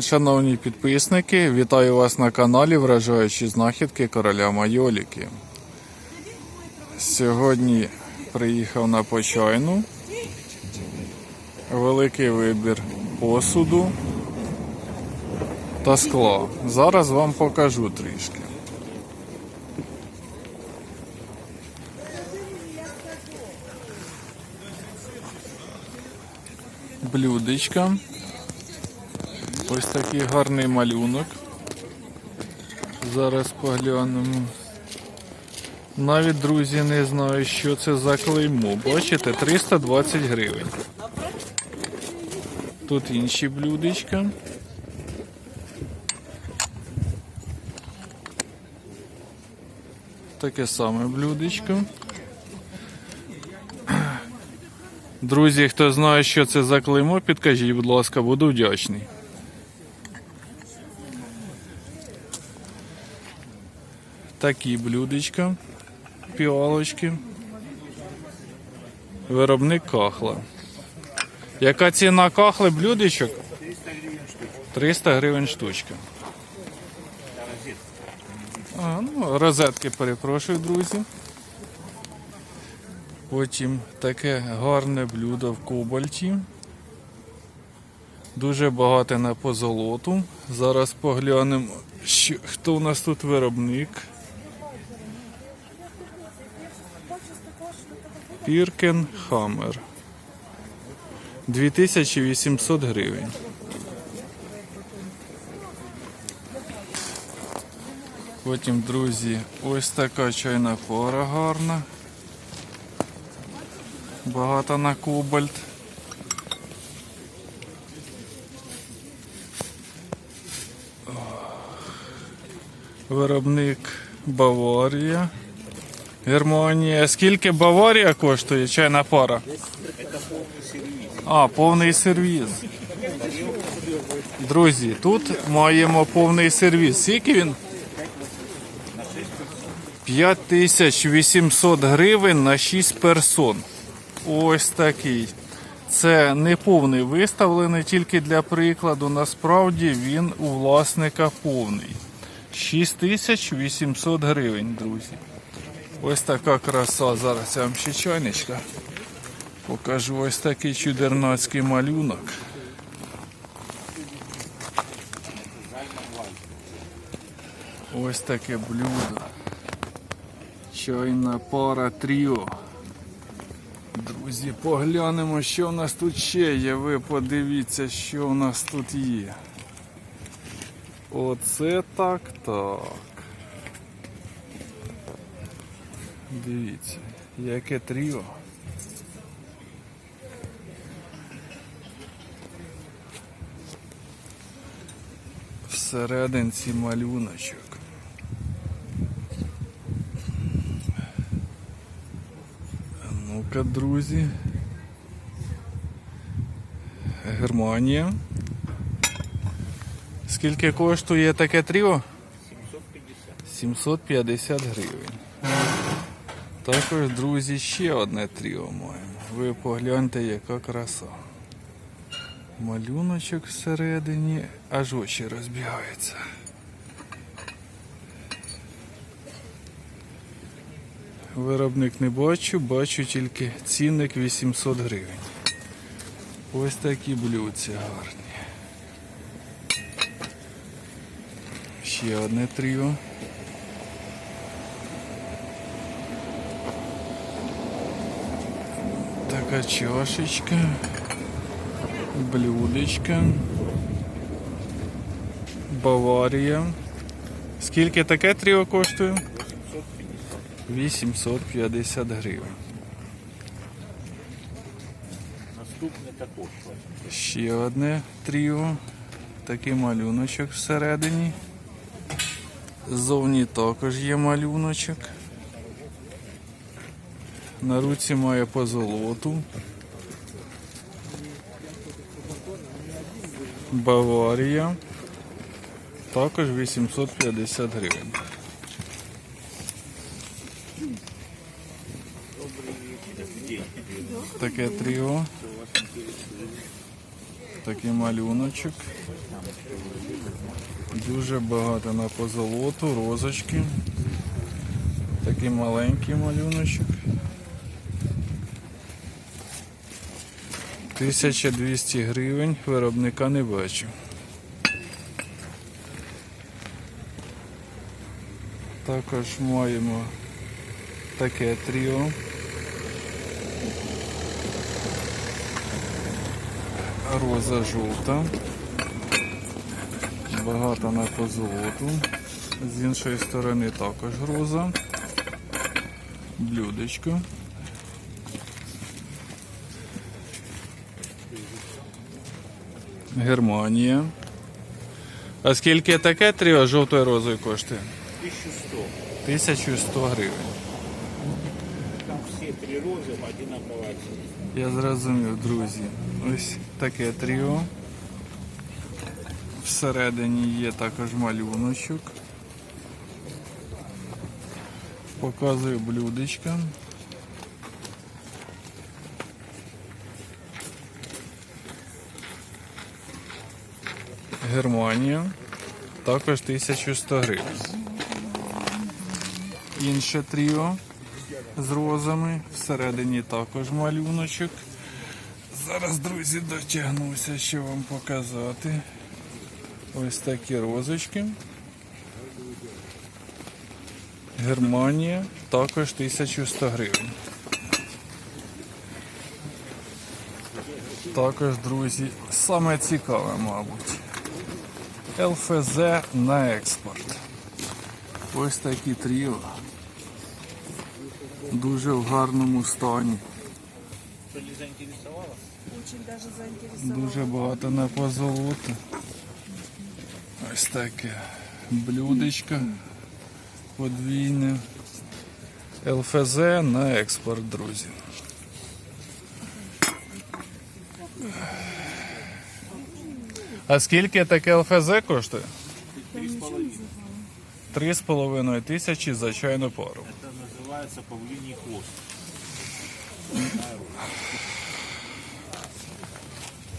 Шановні підписники, вітаю вас на каналі Вражаючі знахідки короля Майоліки. Сьогодні приїхав на почайну. Великий вибір посуду та скла. Зараз вам покажу трішки. Блюдечка. Ось такий гарний малюнок. Зараз поглянемо. Навіть друзі не знаю, що це за клеймо. Бачите, 320 гривень. Тут інші блюдечка. Таке саме блюдечко. Друзі, хто знає, що це за клеймо, підкажіть, будь ласка, буду вдячний. Такі блюдечка, піалочки. Виробник кахла. Яка ціна кахли блюдечок? 300 гривень штучка. А, ну, розетки перепрошую, друзі. Потім таке гарне блюдо в кобальті. Дуже багате на позолоту. Зараз поглянемо, що, хто у нас тут виробник. Піркен Хаммер. 2800 гривень. Потім, друзі, ось така чайна пора гарна. Багато на кобальт. Виробник Баварія. Германія. Скільки Баварія коштує чайна пара? А, повний сервіз. Друзі, тут маємо повний сервіз. Скільки він? 5800 гривень на 6 персон. Ось такий. Це не повний виставлений тільки для прикладу. Насправді він у власника повний. 6800 гривень, друзі. Ось така краса. Зараз я вам ще чайничка. Покажу ось такий чудернацький малюнок. Ось таке блюдо. Чайна пара тріо. Друзі, поглянемо, що у нас тут ще є. Ви подивіться, що у нас тут є. Оце так так. Дивіться, яке тріо. Всерединці малюночок. Ну-ка, друзі. Германія. Скільки коштує таке тріо? 750 гривень. Також, друзі, ще одне тріо маємо. Ви погляньте, яка краса. Малюночок всередині, аж очі розбігаються. Виробник не бачу, бачу тільки цінник 800 гривень. Ось такі блюдці гарні. Ще одне тріо. Така чашечка, блюдечка, Баварія. Скільки таке тріо коштує? 850 гривень. Наступне також. Ще одне тріо. Такий малюночок всередині. Ззовні також є малюночок. На руці має позолоту. Баварія. Також 850 гривень. Таке тріо. такий малюночок. Дуже багато на позолоту, розочки. Такий маленький малюночок. 1200 гривень, виробника не бачу. Також маємо таке тріо. Роза жовта. Багато на позолоту. З іншої сторони також роза. Блюдечко. Германія. А скільки таке тріо жовтою розою коштує? 1100. 1100 гривень. Там все три розы одинаковая цена. Я зрозумів, друзі. Ось таке тріо. Всередині є також малюночок. Показую блюдечко. Германія. Також 1100 гривень. Інше тріо з розами. Всередині також малюночок. Зараз, друзі, дотягнуся, що вам показати. Ось такі розочки. Германія також 1100 гривень. Також, друзі, саме цікаве, мабуть. ЛФЗ на експорт. Ось такі тріо. Дуже в гарному стані. Дуже багато на позолоту. Ось таке блюдечко подвійне. ЛФЗ на експорт, друзі. А скільки таке ЛФЗ коштує? Три з половиною тисячі за чайну пару. Это называется павлиний хвост.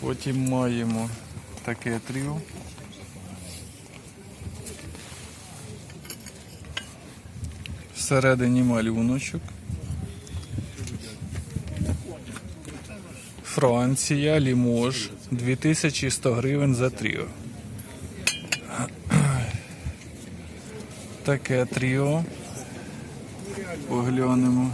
Потім маємо таке тріо. Всередині малюночок. Франція, Лімож, 2100 гривень за тріо. Таке тріо. Поглянемо.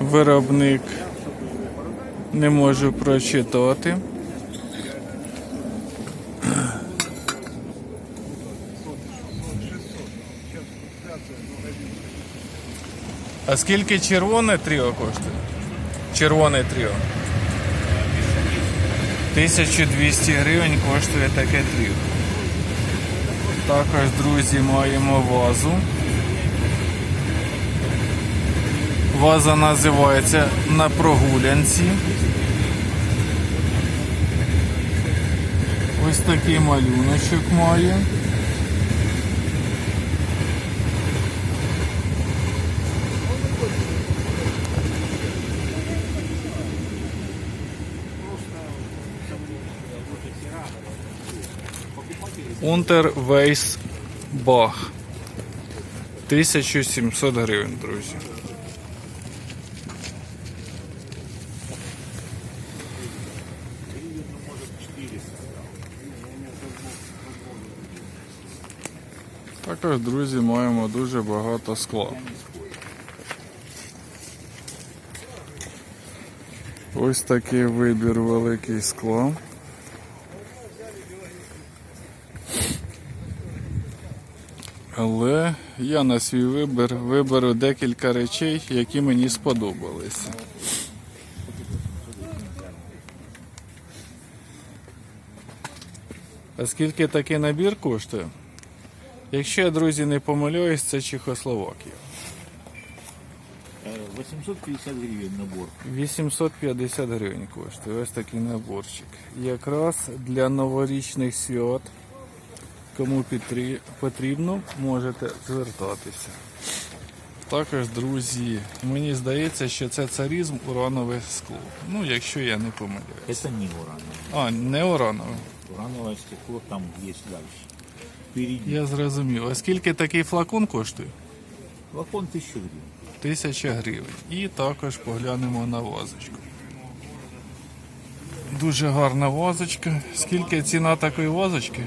Виробник не можу прочитати. А скільки червоне тріо коштує? Червоне тріо. 1200 гривень коштує таке тріо. Також, друзі, маємо вазу. Ваза називається на прогулянці. Ось такий малюночок має. Unterweis Бах. 1700 гривень, друзі. Також, друзі, маємо дуже багато скла. Ось такий вибір великий скла. Але я на свій вибір виберу декілька речей, які мені сподобалися. А скільки такий набір коштує? Якщо я, друзі, не помиляюсь, це Чехословакія. Э, 850 гривен набор. 850 гривень коштує. Ось такий наборчик. Якраз для новорічних свят Кому потрібно, можете звертатися. Також, друзі, мені здається, що це царізм уранове скло. Ну, якщо я не помиляюсь. Это не урановое. А, не уранове. Урановое стекло там дальше. Впереди. Я зрозумів. А скільки такий флакон коштує? Флакон 1000 гривен. Тисяча гривень. І також поглянемо на вазочку. Дуже гарна вазочка. Скільки ціна такої вазочки?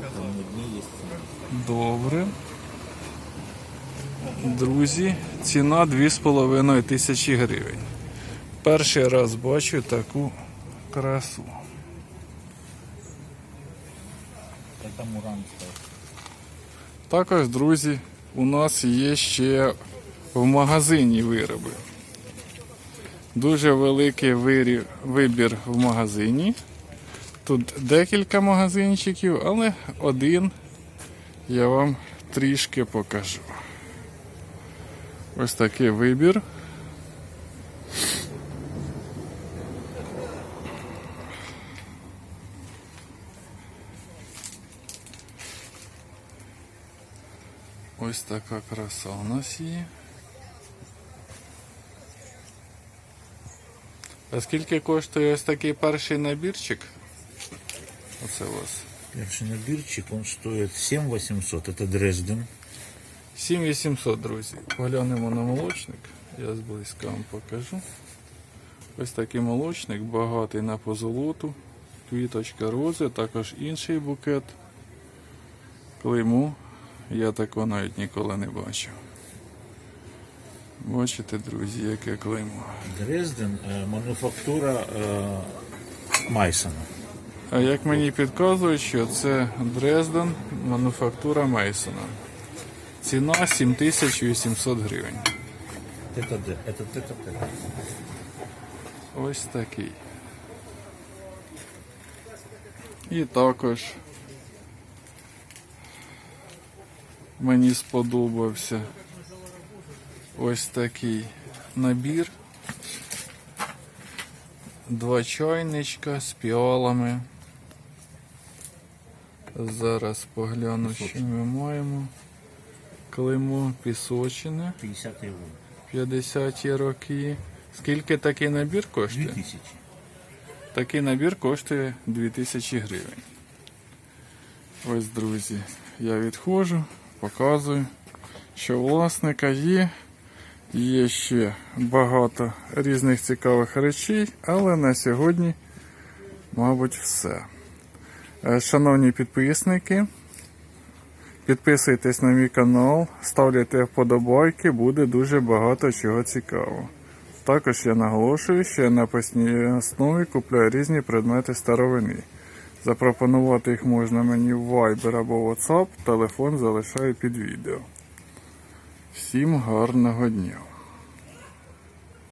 Там на дне есть цена. Добре. Друзі, ціна 2,5 тисячі гривень. Перший раз бачу таку красу. Також, друзі, у нас є ще в магазині вироби. Дуже великий вибір в магазині. Тут декілька магазинчиків, але один я вам трішки покажу. Ось такий вибір. Ось така краса у нас є. А скільки коштує ось такий перший набірчик? Оце у вас. Перший набирчик, он стоит 7800. Это Дрезден. 7800, друзі. Поглянемо на молочник. Я зблизька вам покажу. Ось такий молочник, багатий на позолоту, квіточка рози, також інший букет. Клейму я такого навіть ніколи не бачив. Бачите, друзі, яке клеймо. Дрезден, э, мануфактура э, Майсона. А як мені підказують, що це Дрезден, мануфактура Мейсона. Ціна 7800 гривень. Это, Д- это, это, это. Ось такий. І також мені сподобався ось такий набір. Два чайничка з піалами. Зараз погляну, що ми маємо. Клеймо пісочине. 50 гривен. 50-ті роки. Скільки такий набір коштує? 2000. Такий набір коштує 2000 гривень. Ось, друзі, я відходжу, показую, що у власника є. Є ще багато різних цікавих речей, але на сьогодні, мабуть, все. Е, Шановні підписники, підписуйтесь на мій канал, ставляйте вподобайки, буде дуже багато чого цікавого. Також я наголошую, що я на постійній основі купляю різні предмети старовини. Запропонувати їх можна мені в Viber або WhatsApp, телефон залишаю під відео. Всім гарного дня!